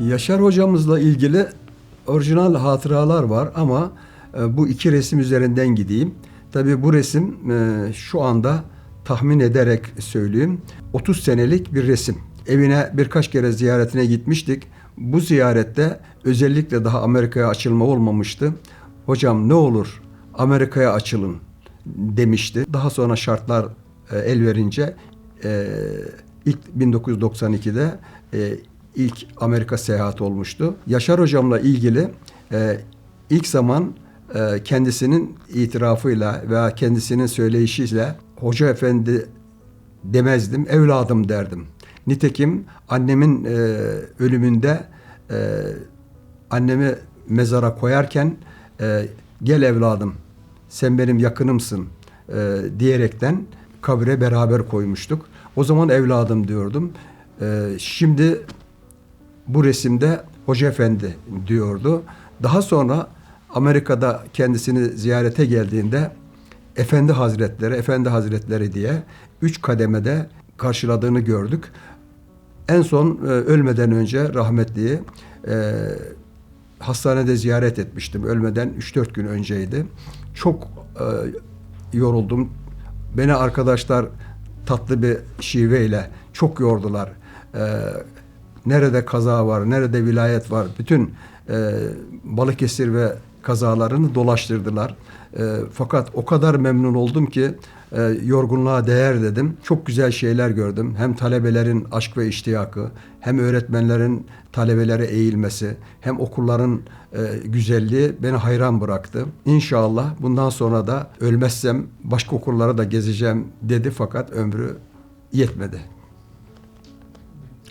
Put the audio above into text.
Yaşar hocamızla ilgili orijinal hatıralar var ama e, bu iki resim üzerinden gideyim. Tabii bu resim e, şu anda tahmin ederek söyleyeyim 30 senelik bir resim. Evine birkaç kere ziyaretine gitmiştik. Bu ziyarette özellikle daha Amerika'ya açılma olmamıştı. Hocam ne olur Amerika'ya açılın demişti. Daha sonra şartlar e, el verince ilk 1992'de e, ilk Amerika seyahati olmuştu. Yaşar hocamla ilgili e, ilk zaman e, kendisinin itirafıyla veya kendisinin söyleyişiyle hoca efendi demezdim, evladım derdim. Nitekim annemin e, ölümünde e, annemi mezara koyarken e, gel evladım sen benim yakınımsın e, diyerekten kabre beraber koymuştuk. O zaman evladım diyordum. E, şimdi bu resimde Hoca Efendi diyordu. Daha sonra Amerika'da kendisini ziyarete geldiğinde Efendi Hazretleri, Efendi Hazretleri diye üç kademede karşıladığını gördük. En son e, ölmeden önce rahmetliyi e, hastanede ziyaret etmiştim. Ölmeden 3-4 gün önceydi. Çok e, yoruldum. Beni arkadaşlar tatlı bir şiveyle çok yordular. E, nerede kaza var, nerede vilayet var, bütün e, Balıkesir ve kazalarını dolaştırdılar. E, fakat o kadar memnun oldum ki e, yorgunluğa değer dedim. Çok güzel şeyler gördüm. Hem talebelerin aşk ve iştiyakı, hem öğretmenlerin talebelere eğilmesi, hem okulların e, güzelliği beni hayran bıraktı. İnşallah bundan sonra da ölmezsem başka okullara da gezeceğim dedi fakat ömrü yetmedi.